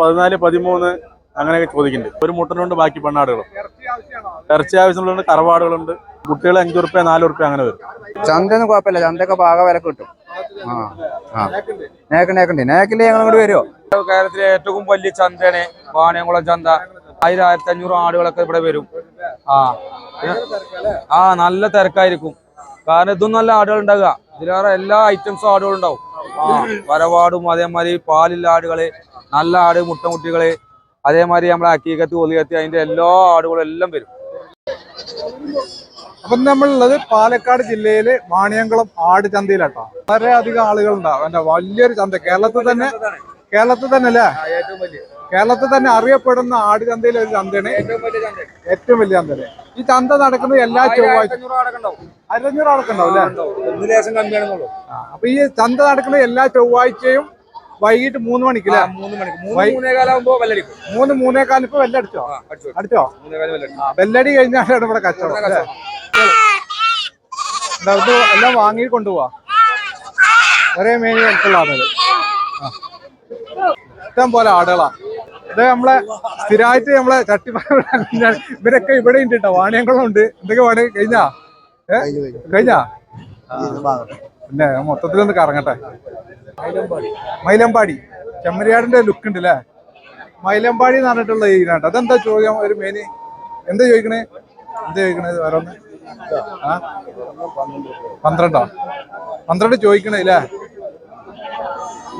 പതിനാല് പതിമൂന്ന് അങ്ങനെയൊക്കെ ചോദിക്കുന്നുണ്ട്. ഒരു മുട്ടനുണ്ട് ബാക്കി പെണ്ണാടുകളും. ഇറച്ചി ആവശ്യമുള്ളതുണ്ട് കറവാടുകളുണ്ട് കുട്ടികൾ അഞ്ചു റുപ്യ നാല് റുപ്യ അങ്ങനെ വരും. ചന്തയൊന്നും കുഴപ്പമില്ല. ചന്തയൊക്കെ പാക വില കിട്ടും. ആ ആ. നേക്കണ്ട് നേക്കണ്ട്. നേക്കില്ലേ ഞങ്ങൾ ഇങ്ങോട്ട് വരുമോ കേരളത്തിലെ ഏറ്റവും വലിയ ചന്തയാണ് വാണിയംകുളം ചന്ത. ആയിരം ആയിരത്തി അഞ്ഞൂറ് ആടുകളൊക്കെ ഇവിടെ വരും. ആ. ആ നല്ല തിരക്കായിരിക്കും. കാരണം ഇതും നല്ല ആടുകൾ ഉണ്ടാകുക ഇതിലേറെ എല്ലാ ഐറ്റംസും ആടുകൾ ഉണ്ടാവും ആ വരവാടും അതേമാതിരി പാലില്ല ആടുകൾ നല്ല ആട് മുട്ടമുട്ടികൾ അതേമാതിരി നമ്മളെ അക്കീകത്ത് ഒലികത്തി അതിന്റെ എല്ലാ ആടുകളും എല്ലാം വരും. അപ്പൊ നമ്മളുള്ളത് പാലക്കാട് ജില്ലയിലെ വാണിയംകുളം ആട് ചന്തയിലാട്ടോ. വളരെയധികം ആളുകൾ ഉണ്ടാവും എന്റെ വലിയൊരു ചന്ത. കേരളത്തിൽ തന്നെ കേരളത്തിൽ തന്നെ അല്ലേ? കേരളത്തിൽ തന്നെ അറിയപ്പെടുന്ന ആട് ചന്തയിലെ ഒരു ചന്തയാണ് ഏറ്റവും വലിയ ചന്ത. ഈ ചന്ത നടക്കുന്നത് എല്ലാ ചൊവ്വാഴ്ച അരഞ്ഞൂറ് ആളൊക്കെ ഉണ്ടാവും. അല്ലേ? അപ്പൊ ഈ ചന്ത നടക്കുന്നത് എല്ലാ ചൊവ്വാഴ്ചയും വൈകിട്ട് മൂന്ന് മണിക്ക് അല്ലേ മൂന്ന് മണിക്ക്. വൈ- മൂന്നേ കാലാകുമ്പോ വെല്ലടിക്കും മൂന്ന് മൂന്നേക്കാലിന് ഇപ്പൊ വെല്ലടിച്ചോ അടിച്ചോ വെല്ലടി കഴിഞ്ഞാലാണ് ഇവിടെ കച്ചവടം എല്ലാം വാങ്ങി കൊണ്ടുപോവാ? ഒരേ മേനി എനിക്കുള്ള ആളുകൾ. ഇഷ്ടം പോലെ ആടുകളാ. ഇത് നമ്മളെ സ്ഥിരമായിട്ട് നമ്മളെ ചട്ടിപ്പാറ ഇവരൊക്കെ ഇവിടെ ഉണ്ട് കേട്ടോ. വാണിയങ്കുളം ഉണ്ട്. എന്തൊക്കെ വാണി? കഴിഞ്ഞാ? കഴിഞ്ഞാ പിന്നെ മൊത്തത്തിലൊന്ന് കറങ്ങട്ടെ. മൈലമ്പാടി. ചെമ്മരിയാടിന്റെ ലുക്ക് ഉണ്ട് അല്ലേ മൈലമ്പാടി എന്ന് പറഞ്ഞിട്ടുള്ള ഈനാട്ട് അതെന്താ ചോദ്യം? ഒരു മേനി എന്താ ചോദിക്കണേ? എന്താ ചോദിക്കണേ? ഓരോന്ന് ആ? പന്ത്രണ്ടോ? പന്ത്രണ്ട് ചോദിക്കണേ അല്ലേ?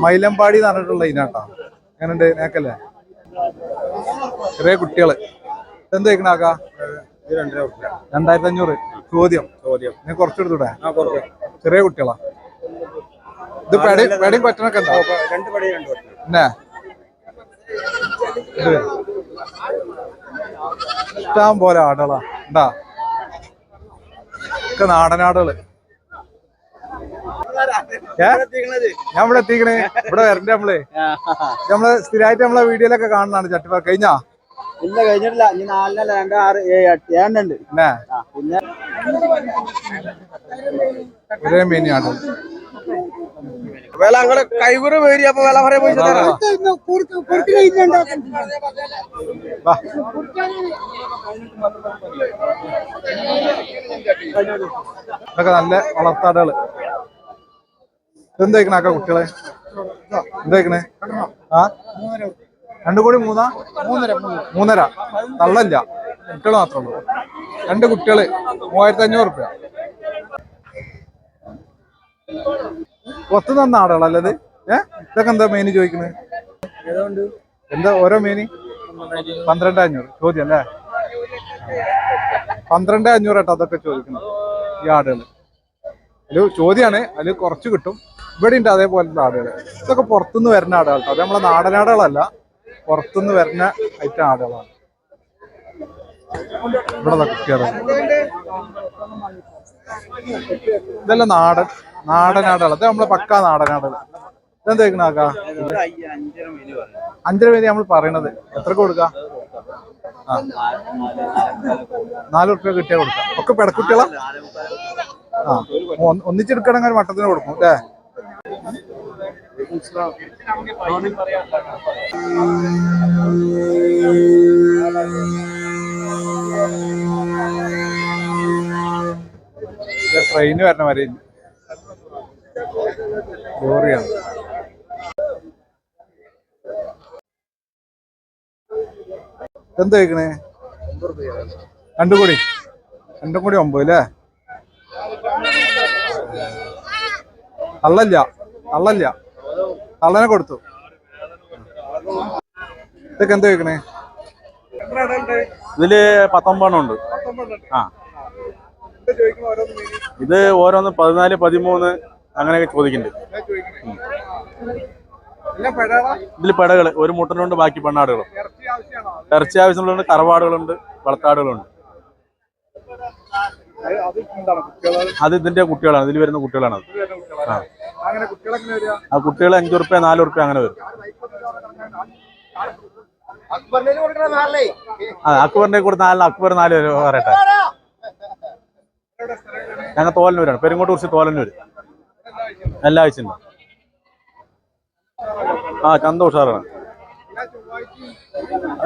മൈലമ്പാടി എന്ന് പറഞ്ഞിട്ടുള്ള ഈനാട്ടോ എങ്ങനെയുണ്ട് നേക്കല്ലേ ചെറിയ കുട്ടികൾ. എന്താ ചോദിക്കണാക്കാ രണ്ടായിരത്തി അഞ്ഞൂറ് ചോദ്യം. ചോദ്യം. ഞാൻ കുറച്ചെടുത്തൂടെ ചെറിയ കുട്ടികളാ? ഇത് പെടി പെടിയും പറ്റണൊക്കെ ഉണ്ടോ? രണ്ട് പടി രണ്ട് പടി പിന്നെ? ഇത് ഇഷ്ടം പോലെ ആടുകളാ. ഉണ്ടാ ഒക്കെ നാടനാടുകൾ. ഞാൻ ഇവിടെ എത്തിക്കണേ. ഇവിടെ വരണ്ടേ നമ്മൾ? നമ്മൾ സ്ഥിരമായിട്ട് നമ്മളെ വീഡിയോയിലൊക്കെ കാണുന്നതാണ് ചട്ടിപ്പാ കഴിഞ്ഞാ? ഇല്ല കഴിഞ്ഞിട്ടില്ല. ഇനി നാലിനല്ല രണ്ട് ആറ് ഏഴ് എട്ട് ഏഴുണ്ട് പിന്നെ ഒരേ വില അങ്ങടെ കൈവറ് വേരി അപ്പൊ വില പറയാൻ പോയി വാ. ഇതൊക്കെ നല്ല വളർത്താടുകൾ. എന്താ അക്ക കുട്ടികളെ? എന്തായിക്കണേ ആ? രണ്ടു കോടി മൂന്നാ? മൂന്നര. മൂന്നര. തള്ളല്ല. കുട്ടികൾ മാത്രമേ ഉള്ളൂ. രണ്ട് കുട്ടികൾ മൂവായിരത്തി അഞ്ഞൂറ് റുപ്യ കൊത്തു തന്ന ആടുകളല്ലത് ഏ? ഇതൊക്കെ എന്താ മെയിന് ചോദിക്കുന്നത് എന്താ ഓരോ മെയിന് പന്ത്രണ്ട് അഞ്ഞൂറ് ചോദ്യം അല്ലേ? പന്ത്രണ്ട് അഞ്ഞൂറ് കേട്ടോ അതൊക്കെ ചോദിക്കുന്നത് ഈ ആടുകൾ ഒരു ചോദ്യമാണ് അതിൽ കുറച്ച് കിട്ടും. ഇവിടെ ഉണ്ട് അതേപോലത്തെ ആടുകൾ ഇതൊക്കെ പുറത്തുനിന്ന് വരുന്ന ആടുകൾ അത് നമ്മളെ നാടനാടുകളല്ല. പുറത്തുനിന്ന് വരുന്ന ഐറ്റം ആടുകളാണ് ഇവിടെ നാടൻ നാടനാടുകൾ അത് നമ്മളെ പക്കാ നാടനാടുകൾ ഇതെന്താ കേൾക്കണാക്കാ അഞ്ചര പേര് നമ്മൾ പറയണത്. എത്ര കൊടുക്ക? നാല് റുപ്യ കിട്ടിയാ കൊടുക്കാം. ഒക്കെ പെടക്കുട്ടികളാ? ആ. ഒന്ന് ഒന്നിച്ചെടുക്കണമെങ്കിൽ മട്ടത്തിന് കൊടുക്കും അല്ലേ? ട്രെയിന് വരണ വരെ ലോറിയാണ്. എന്താ കഴിക്കണേ രണ്ടും കൂടി. രണ്ടും കൂടി ഒമ്പത് അല്ലേ? അള്ളല്ല തള്ളല്ല. തള്ളനെ കൊടുത്തു. ഇതൊക്കെ എന്ത് കേൾക്കണേ ഇതിൽ പത്തൊമ്പതെണ്ണം ഉണ്ട്. ആ. ഇത് ഓരോന്ന് പതിനാല് പതിമൂന്ന് അങ്ങനെയൊക്കെ ചോദിക്കുന്നുണ്ട് ഇതിൽ പെടകൾ ഒരു മുട്ടനുണ്ട് ബാക്കി പെണ്ണാടുകളും. ഇറച്ചി ആവശ്യമുള്ളതുണ്ട് കറവാടുകളുണ്ട് വളർത്താടുകളുണ്ട്. അത് ഇതിന്റെ കുട്ടികളാണ് ഇതിൽ വരുന്ന കുട്ടികളാണ് അത് ആ. ആ കുട്ടികൾ അഞ്ചു റുപ്യ നാല് റുപ്യ അങ്ങനെ വരും. ആ അക്ബറിന്റെ കൂടെ നാലിന് അക്ബർ നാല് പേര് പറയട്ടെ ഞങ്ങൾ തോലന്നൂരാണ്. പെരുങ്ങോട്ട് കുറിച്ച് തോലന്നൂര്. എല്ലാ ആഴ്ചയുണ്ട് ആ ചന്ത ഉഷാറാണ്.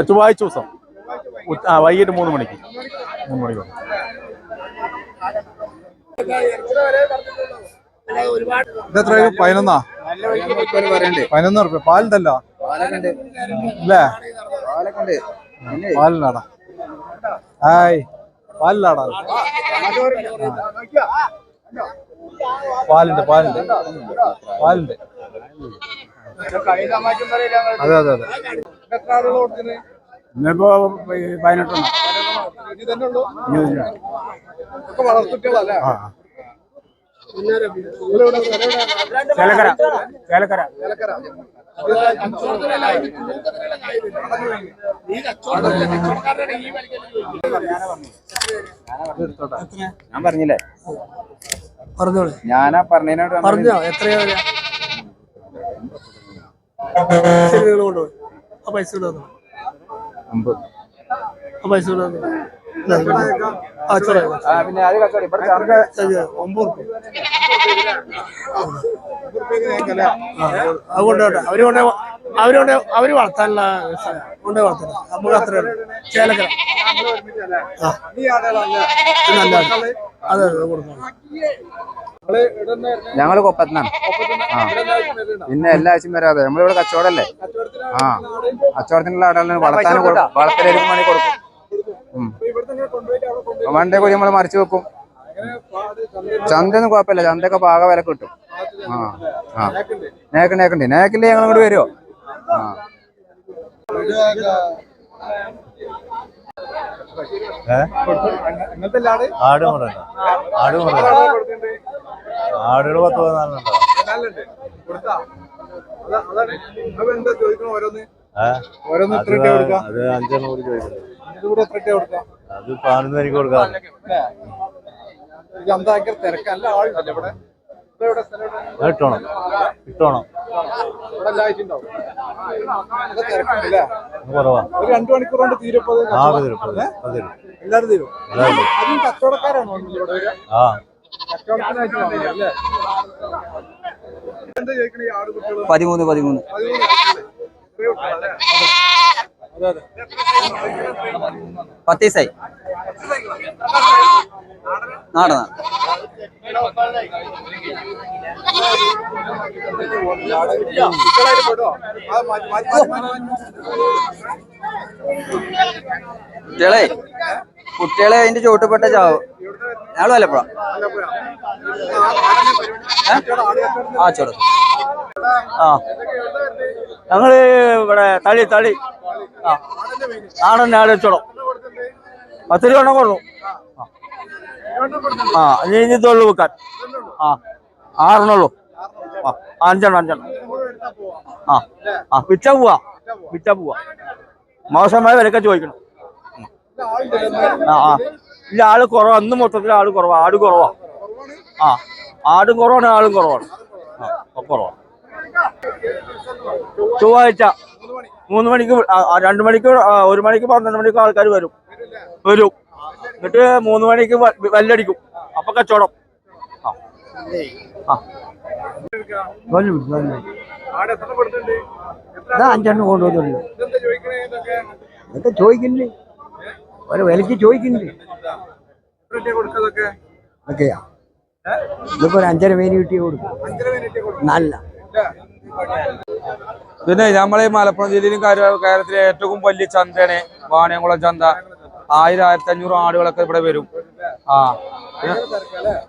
ചൊവ്വാഴ്ച ദിവസം. ആ വൈകിട്ട് മൂന്ന് മണിക്ക്. മൂന്ന് മണിക്ക്. ഇതെത്ര പതിനൊന്നാ? പതിനൊന്ന് റുപ്യ പാലുണ്ടല്ലോ അല്ലേ പാലിനാടാ. ഹായ്. പാലിലാടാ. പാലുണ്ട് പാലുണ്ട് പാലുണ്ട് അതെ അതെ അതെ. ഇന്നിപ്പോ പതിനെട്ടെണ്ണം വളർത്തുക്കളല്ലേ ആ. ചേലക്കര ചേലക്കര ഞാൻ പറഞ്ഞില്ലേ? പറഞ്ഞോളൂ. ഞാനാ പറഞ്ഞതിനോട് പറഞ്ഞോ എത്രയാ കൊണ്ടുപോയി. ആ പൈസ കൊണ്ടുവന്നു? ആ പൈസ ഇവിടെ പിന്നെ അത് കച്ചവടം ഇവിടെ ചന്ത അവരുകൊണ്ട് അവരുകൊണ്ട് അവർ വളർത്താനുള്ള കൊണ്ട് വളർത്തണം നമുക്ക് അത്ര ചേലക്കര നല്ല. അതെ കൊടുക്കണം ഞങ്ങൾ കൊപ്പത്തിനാണ്. ആ. പിന്നെ എല്ലാ ആഴ്ചയും വരാതെ. നമ്മളിവിടെ കച്ചവടല്ലേ? ആ. കച്ചവടത്തിനുള്ള ആടാണ് വളർത്താൻ വളർത്തലേക്ക് മണി കൊടുക്കും. വണ്ടേ കൂടി നമ്മൾ മറിച്ച് വെക്കും. ചന്തയൊന്നും കുഴപ്പമില്ല. ചന്തയൊക്കെ പാക വില കിട്ടും. ആ ആ. നേക്കുണ്ട്. നേക്കുണ്ട് നേക്കില്ലേ ഞങ്ങൾ ഇങ്ങോട്ട് വരുമോ ആ. ആട് മുറയുണ്ട് ആട് ആടുകൾ പത്ത് പതിനാലുണ്ടോ അതാ അഞ്ചെണ്ണം കൂടി ചോദിക്കുന്നത് അത് പതിനൊന്ന് എനിക്ക് കൊടുക്കാം. ഇത് അന്താക്കർ തിരക്ക് ഇവിടെ? ഇട്ടോണം ഇട്ടോണം കുറവാ. ഒരു രണ്ടു മണിക്കൂർ കൊണ്ട് തീരപ്പത് ആ പതിരും പതിരും എല്ലാവരും തീരും. അതും കച്ചവടക്കാരാണോ ആ. കച്ചവടത്തിനായിട്ട് വാങ്ങുന്നത് പത്ത് ദിവസമായി നാടനാ കുട്ടികളെ കുട്ടികളെ അതിന്റെ ചോട്ടുപെട്ട ചാവും. ഞങ്ങൾ വല്ലപ്പുഴ? ആ ഞങ്ങൾ ഇവിടെ തളി തളി ആ. നാടൻ നാടച്ചോളം പത്ത് രൂപ കൊടുക്കും. ആ. ഇനി ഇനി തൊള്ളു വെക്കാൻ ആ. ആറെണ്ണുള്ളൂ ആ അഞ്ചെണ്ണം അഞ്ചെണ്ണം. ആ. ആ വിറ്റ പോവാ. വിറ്റ പോവാ. മോശമായ വിലക്ക ചോദിക്കണം. ആ ആ. ഇല്ല ആൾ കുറവാ. അന്ന് മൊത്തത്തിൽ ആൾ കുറവാ. ആട് കുറവാ. ആ ആടും കുറവാണ് ആളും കുറവാണ്. ആ കുറവാ. ചൊവ്വാഴ്ച മൂന്ന് മണിക്ക് രണ്ട് മണിക്ക് ഒരു മണിക്ക് പന്ത്രണ്ട് മണിക്ക് ആൾക്കാർ വരും. വരും. എന്നിട്ട് മൂന്ന് മണിക്ക് വല്ലടിക്കും. അപ്പൊ കച്ചവടം. അഞ്ചെണ്ണം കൊണ്ടുവന്നു ഇതൊക്കെ ഇതൊക്കെ ഓരോ വിലക്ക് ചോദിക്കുന്നില്ലേ. ഒക്കെയാ. ഇതിപ്പോ ഒരു അഞ്ചര മീൻ കിട്ടി കൊടുക്കും. നല്ല. പിന്നെ നമ്മളെ മലപ്പുറം ജില്ലയിലും കേരളത്തിലെ ഏറ്റവും വലിയ ചന്തയാണ് വാണിയംകുളം ചന്ത. ആയിരം ആയിരത്തി അഞ്ഞൂറ് ആടുകളൊക്കെ ഇവിടെ വരും. ആ.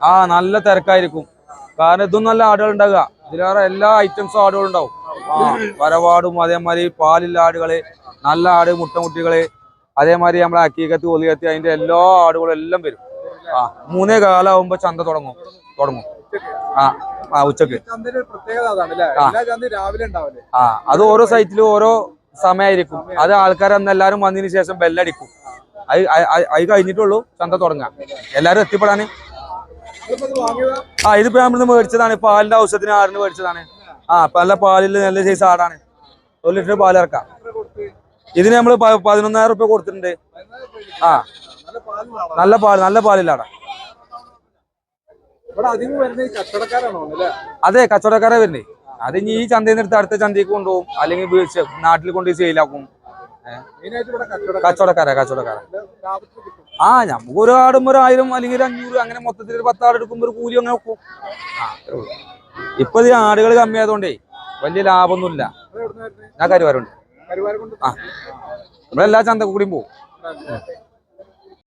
ആ നല്ല തിരക്കായിരിക്കും. കാരണം ഇതും നല്ല ആടുകൾ ഉണ്ടാകുക ഇതിലേറെ എല്ലാ ഐറ്റംസും ആടുകൾ ഉണ്ടാവും. ആ. വരവാടും അതേമാതിരി പാലില്ല ആടുകൾ നല്ല ആട് മുട്ടമുട്ടികൾ അതേമാതിരി നമ്മളെ അക്കീകത്ത് ഒലിയത്തി അതിന്റെ എല്ലാ ആടുകളും എല്ലാം വരും. ആ മൂന്നേ കാലാവുമ്പോ ചന്ത തുടങ്ങും. തുടങ്ങും. ആ ആ ഉച്ചയ്ക്ക്. ആ. അത് ഓരോ സൈറ്റിലും ഓരോ സമയമായിരിക്കും അത് ആൾക്കാർ അന്ന് എല്ലാരും വന്നതിന് ശേഷം ബെല്ലടിക്കും. അത് അത് കഴിഞ്ഞിട്ടുള്ളൂ ചന്ത തുടങ്ങാം എല്ലാരും എത്തിപ്പെടാന്. ആ ഇതിപ്പോ നമ്മളിന്ന് മേടിച്ചതാണ്. പാലിന്റെ ഔഷധത്തിന് ആറിന് മേടിച്ചതാണ്. ആ നല്ല പാലിൽ നല്ല സൈസ് ആടാണ്. ഒരു ലിറ്റർ പാൽ ഇറക്കാം. ഇതിന് നമ്മൾ പതിനൊന്നായിരം റുപ്യ കൊടുത്തിട്ടുണ്ട്. ആ. നല്ല പാൽ നല്ല പാലില്ലാടാ അതെ കച്ചവടക്കാരെ വരുന്നേ. അത് ഇനി ഈ ചന്തയിൽ നിന്ന് അടുത്ത ചന്തയ്ക്ക് കൊണ്ടുപോകും. അല്ലെങ്കിൽ വീഴ്ച- നാട്ടിൽ കൊണ്ട് സെയിലാക്കും. കച്ചവടക്കാരാ. കച്ചവടക്കാരാ ആ നമുക്ക് ഒരു ആടുമ്പോ ഒരു ആയിരം അല്ലെങ്കിൽ ഒരു അഞ്ഞൂറ് അങ്ങനെ മൊത്തത്തിൽ ഒരു പത്താട് എടുക്കുമ്പോ ഒരു കൂലി അങ്ങനെ വെക്കും. ഇപ്പൊ ഈ ആടുകൾ കമ്മിയായതുകൊണ്ടേ വലിയ ലാഭമൊന്നുമില്ല. ഞാൻ കരുവാരുണ്ട്. ആ. നമ്മളെല്ലാ ചന്തക്കൂടിയും പോകും